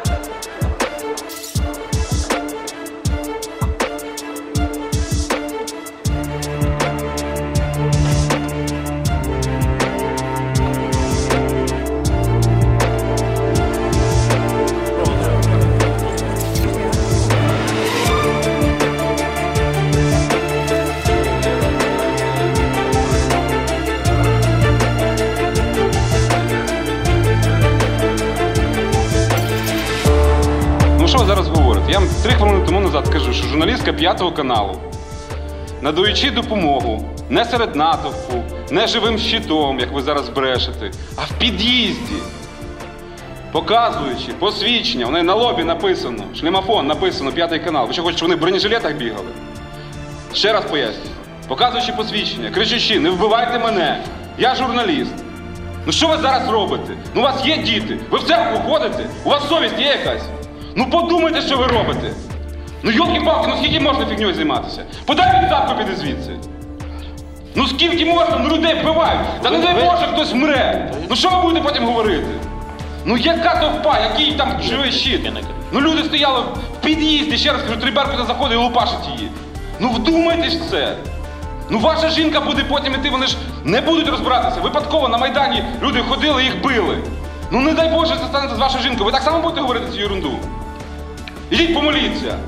Ну Я вам три хвилини тому назад кажу, що журналістка п'ятого каналу, надаючи допомогу не серед натовпу, не живим щитом, як ви зараз брешете, а в під'їзді, показуючи посвідчення, вони на лобі написано, шлемофон написано п'ятий канал. Ви що хочете, вони в бронежилетах бігали? Ще раз пояснюю. Показуючи посвідчення, кричачи, не вбивайте мене, я журналіст. Ну що ви зараз робите? Ну у вас є діти, ви в церкву ходите, у вас совість є якась. Ну подумайте, що ви робите. Ну йолки-палки, ну скільки можна фігньою займатися? Подай відставку піди звідси. Ну скільки можна, ну людей вбивають. Та не дай Боже, хтось мре. Ну що ви будете потім говорити? Ну яка товпа, який там живий щит? Ну люди стояли в під'їзді, ще раз кажу, Триберко заходить і лупашить її. Ну вдумайтесь в це. Ну ваша жінка буде потім іти, вони ж не будуть розбиратися. Випадково на Майдані люди ходили, їх били. Ну не дай Боже, це станеться з вашою жінкою. Ви так само будете говорити цю ерунду? Ідіть помоліться.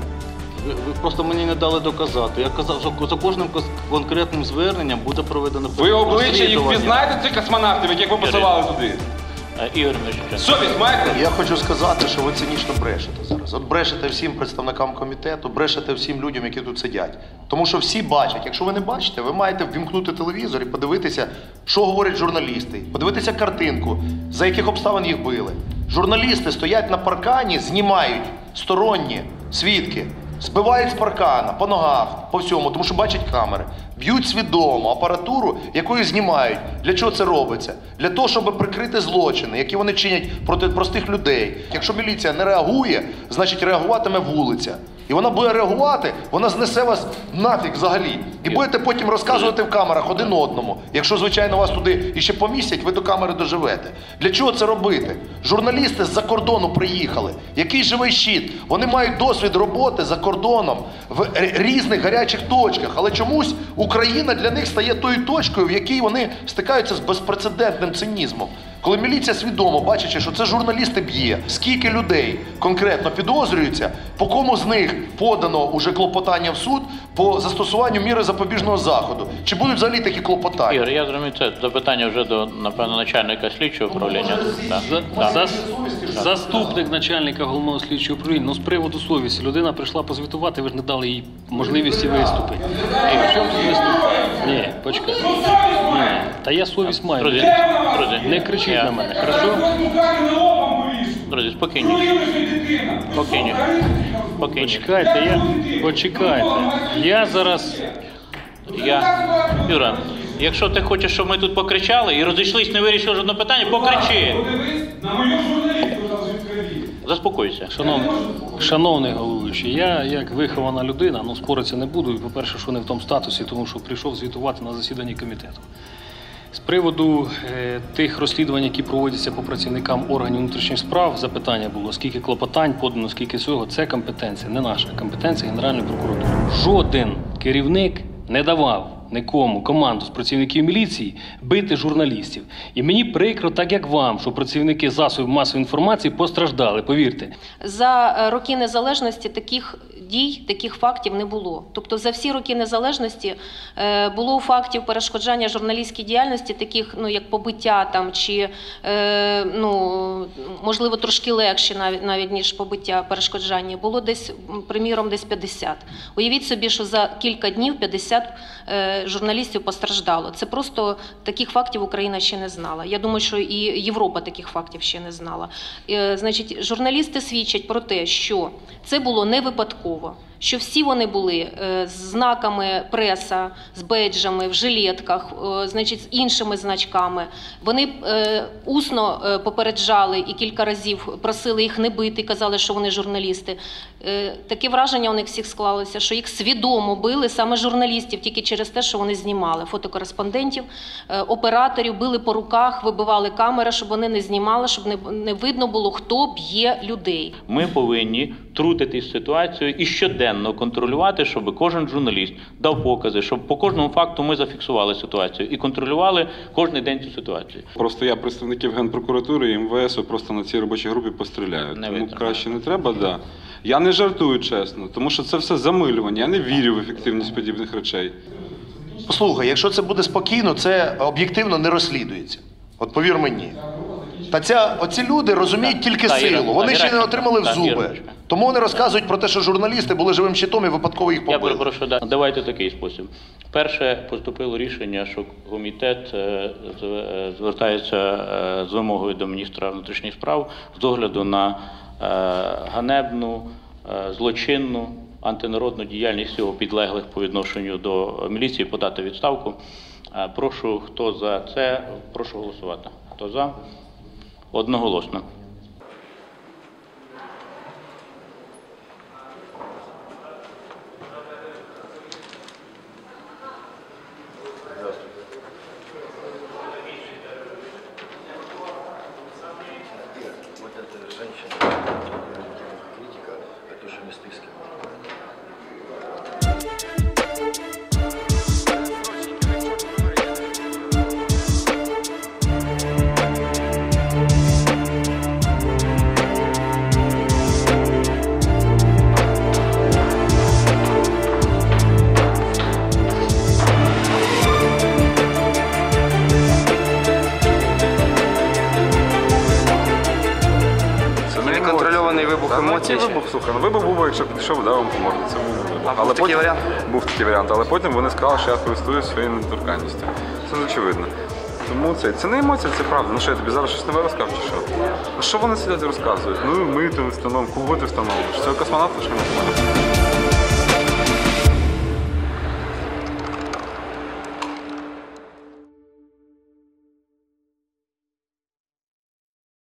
Ви, ви просто мені не дали доказати. Я казав, що за кожним кос- конкретним зверненням буде проведено Ви обличчя їх розслідування. впізнаєте цих космонавтів, яких ви посилали туди? Е, Ігор Міщенко. Совість маєте? Я хочу сказати, що ви цинічно брешете зараз. От брешете всім представникам комітету, брешете всім людям, які тут сидять. Тому що всі бачать. Якщо ви не бачите, ви маєте ввімкнути телевізор і подивитися, що говорять журналісти, подивитися картинку, за яких обставин їх били. Журналісти стоять на паркані, знімають сторонні свідки, збивають з паркана по ногах, по всьому, тому що бачать камери. Б'ють свідомо апаратуру, якою знімають. Для чого це робиться? Для того, щоб прикрити злочини, які вони чинять проти простих людей. Якщо міліція не реагує, значить реагуватиме вулиця. І вона буде реагувати, вона знесе вас нафіг взагалі. І будете потім розказувати в камерах один одному. Якщо, звичайно, вас туди іще помістять, ви до камери доживете. Для чого це робити? Журналісти з-за кордону приїхали. Який живий щит? Вони мають досвід роботи за кордоном в різних гарячих точках. Але чомусь Україна для них стає тою точкою, в якій вони стикаються з безпрецедентним цинізмом. Коли міліція свідомо, бачачи, що це журналісти б'є, скільки людей конкретно підозрюються, по кому з них подано уже клопотання в суд по застосуванню міри запобіжного заходу? Чи будуть взагалі такі клопотання? Ігор, я зрозумів, це запитання вже до, напевно, начальника слідчого управління. За- Так. Заступник начальника головного слідчого управління. Ну, з приводу совісті. Людина прийшла позвітувати, ви ж не дали їй можливості виступити. І в чому тут виступати? Ні, почекай. Ні. Та я совість маю. Друзі, друзі, Не кричіть на мене, хорошо? Друзі, спокійніше. Спокійніше. Спокійніше. Почекайте, я. Почекайте. Я зараз. Я... Юра, якщо ти хочеш, щоб ми тут покричали і розійшлись, не вирішили жодного питання, покричи. Заспокойся. Шановний, шановний головуючий, я як вихована людина, ну споритися не буду. І, по-перше, що не в тому статусі, тому що прийшов звітувати на засіданні комітету. З приводу е, тих розслідувань, які проводяться по працівникам органів внутрішніх справ, запитання було, скільки клопотань подано, скільки цього, це компетенція, не наша компетенція Генеральної прокуратури. Жоден керівник не давав нікому команду з працівників міліції бити журналістів. І мені прикро, так як вам, що працівники засобів масової інформації постраждали, повірте. За е, роки незалежності таких дій, таких фактів не було. Тобто за всі роки незалежності е, було фактів перешкоджання журналістській діяльності, таких ну як побиття там чи е, ну можливо трошки легші навіть навіть ніж побиття, перешкоджання. Було десь приміром десь 50. Уявіть собі, що за кілька днів 50 е, журналістів постраждало. Це просто таких фактів Україна ще не знала. Я думаю, що і Європа таких фактів ще не знала. Е, Значить, журналісти свідчать про те, що це було не випадково. Що всі вони були е, з знаками преса, з бейджами, в жилетках, е, значить, з іншими значками. Вони е, усно попереджали і кілька разів просили їх не бити, казали, що вони журналісти. Таке враження у них всіх склалося, що їх свідомо били саме журналістів, тільки через те, що вони знімали фотокореспондентів, операторів били по руках, вибивали камери, щоб вони не знімали, щоб не видно було, хто б'є людей. Ми повинні трутитись ситуацією і щоденно контролювати, щоб кожен журналіст дав покази, щоб по кожному факту ми зафіксували ситуацію і контролювали кожен день цю ситуацію. Просто я представників Генпрокуратури і МВС просто на цій робочій групі постріляю. Не тому витримаю. краще не треба, да. Я не жартую чесно, тому що це все замилювання. Я не вірю в ефективність подібних речей. Послухай, якщо це буде спокійно, це об'єктивно не розслідується. От повір мені. Та ця, оці люди розуміють тільки силу. Вони ще не отримали в зуби. Тому вони розказують про те, що журналісти були живим щитом і випадково їх Я перепрошую, да. давайте такий спосіб. Перше поступило рішення, що комітет е, е, звертається е, з вимогою до міністра внутрішніх справ з огляду на ганебну, злочинну антинародну діяльність його підлеглих по відношенню до міліції подати відставку. Прошу, хто за це, прошу голосувати. Хто за? Одноголосно. Ну, чи? вибух, слухай, ну вибух був, якщо підійшов, дав вам по. Це був вибух. Але був такий варіант? Був такий варіант, але потім вони сказали, що я користуюсь своєю недоторканністю. Це очевидно. Тому це, це не емоція, це правда. Ну що я тобі зараз щось нове розкажу, чи що? Ну що вони сидять і розказують? Ну ми то встановимо, кого ти встановиш? Це космонавт що ми встановимо?